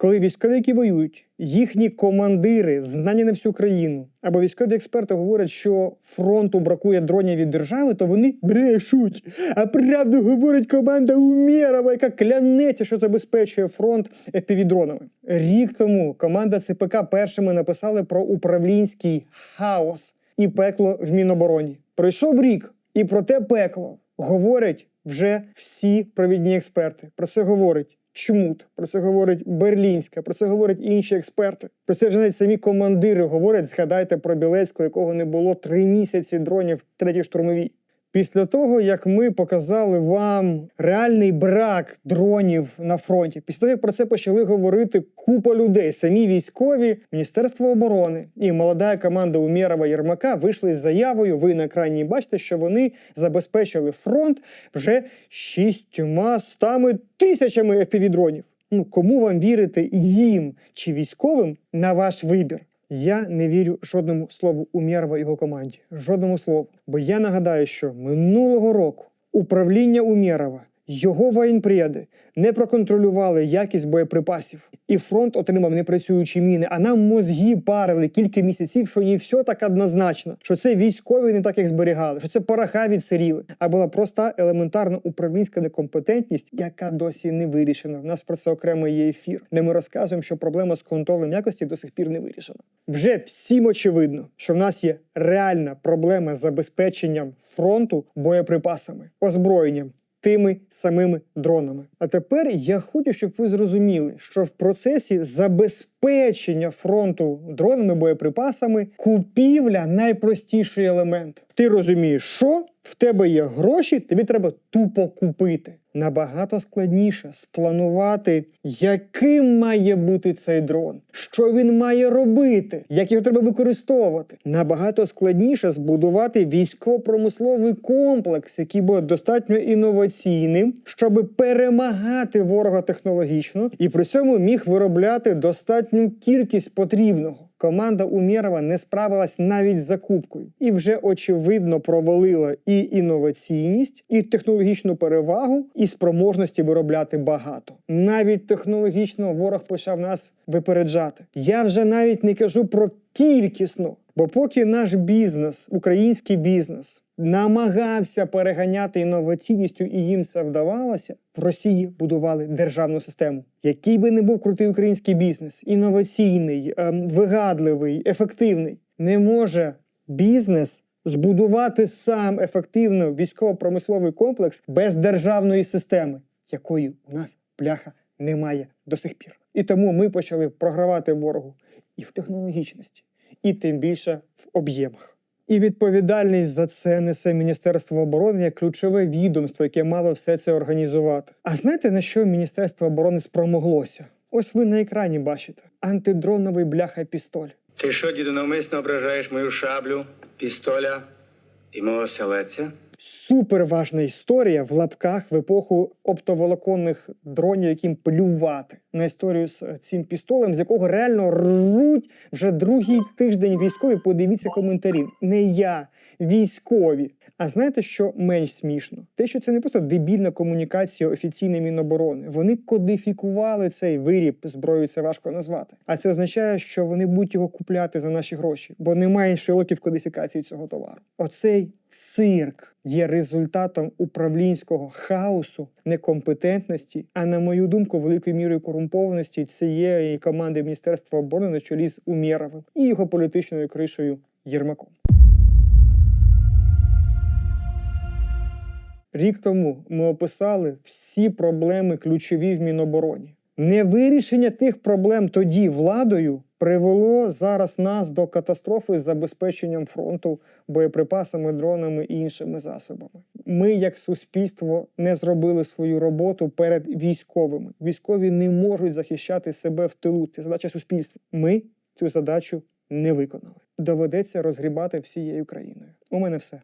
коли військові, які воюють, їхні командири, знані на всю країну, або військові експерти говорять, що фронту бракує дронів від держави, то вони брешуть. А правду говорить команда Умєрова, яка клянеться, що забезпечує фронт FPV-дронами. Рік тому команда ЦПК першими написали про управлінський хаос і пекло в Мінобороні. Пройшов рік, і про те пекло говорять вже всі провідні експерти. Про це говорить Чмут, про це говорить Берлінська, про це говорять інші експерти. Про це вже навіть самі командири говорять. Згадайте про Білецького, якого не було три місяці дронів в третій штурмовій. Після того, як ми показали вам реальний брак дронів на фронті, після того, як про це почали говорити купа людей, самі військові, Міністерство оборони і молода команда Умєрова Єрмака вийшли з заявою. Ви на екрані бачите, що вони забезпечили фронт вже шістьма стами тисячами FPV-дронів. Ну кому вам вірити їм чи військовим на ваш вибір? Я не вірю жодному слову Умєрова його команді. Жодному слову. Бо я нагадаю, що минулого року управління Умєрова, його воєнпреди не проконтролювали якість боєприпасів, і фронт отримав непрацюючі міни. А нам мозги парили кілька місяців, що не все так однозначно, що це військові не так їх зберігали, що це пороха відсиріли. А була просто елементарна управлінська некомпетентність, яка досі не вирішена. У нас про це окремо є ефір, де ми розказуємо, що проблема з контролем якості до сих пір не вирішена. Вже всім очевидно, що в нас є реальна проблема з забезпеченням фронту боєприпасами, озброєнням. Тими самими дронами. А тепер я хочу, щоб ви зрозуміли, що в процесі забезпечення фронту дронами боєприпасами купівля найпростіший елемент. Ти розумієш, що в тебе є гроші, тобі треба тупо купити. Набагато складніше спланувати, яким має бути цей дрон, що він має робити, як його треба використовувати. Набагато складніше збудувати військово-промисловий комплекс, який буде достатньо інноваційним, щоб перемагати ворога технологічно і при цьому міг виробляти достатню кількість потрібного. Команда Умєрова не справилась навіть з закупкою і вже очевидно провалила і інноваційність, і технологічну перевагу, і спроможності виробляти багато. Навіть технологічно ворог почав нас випереджати. Я вже навіть не кажу про кількісно, бо поки наш бізнес, український бізнес, намагався переганяти інноваційністю, і їм це вдавалося. В Росії будували державну систему. Який би не був крутий український бізнес, інноваційний, ем, вигадливий, ефективний, не може бізнес збудувати сам ефективно військово-промисловий комплекс без державної системи, якої у нас бляха немає до сих пір. І тому ми почали програвати ворогу і в технологічності, і тим більше в об'ємах. І відповідальність за це несе Міністерство оборони як ключове відомство, яке мало все це організувати. А знаєте на що Міністерство оборони спромоглося? Ось ви на екрані бачите антидроновий бляха пістоль. Ти що, діду, навмисно ображаєш мою шаблю, пістоля і мого селеця? Суперважна історія в лапках в епоху оптоволоконних дронів, яким плювати на історію з е, цим пістолем, з якого реально ржуть вже другий тиждень військові. Подивіться коментарі. Не я, військові. А знаєте, що менш смішно? Те, що це не просто дебільна комунікація офіційної Міноборони. Вони кодифікували цей виріб зброю, це важко назвати. А це означає, що вони будуть його купляти за наші гроші, бо немає ще років кодифікації цього товару. Оцей цирк є результатом управлінського хаосу, некомпетентності, а на мою думку, великою мірою корумпованості цієї команди Міністерства оборони на чолі з Умєровим і його політичною кришою Єрмаком. Рік тому ми описали всі проблеми ключові в Мінобороні. Невирішення тих проблем тоді владою привело зараз нас до катастрофи з забезпеченням фронту боєприпасами, дронами і іншими засобами. Ми, як суспільство, не зробили свою роботу перед військовими. Військові не можуть захищати себе в тилу. Це задача суспільства. Ми цю задачу не виконали. Доведеться розгрібати всією країною. У мене все.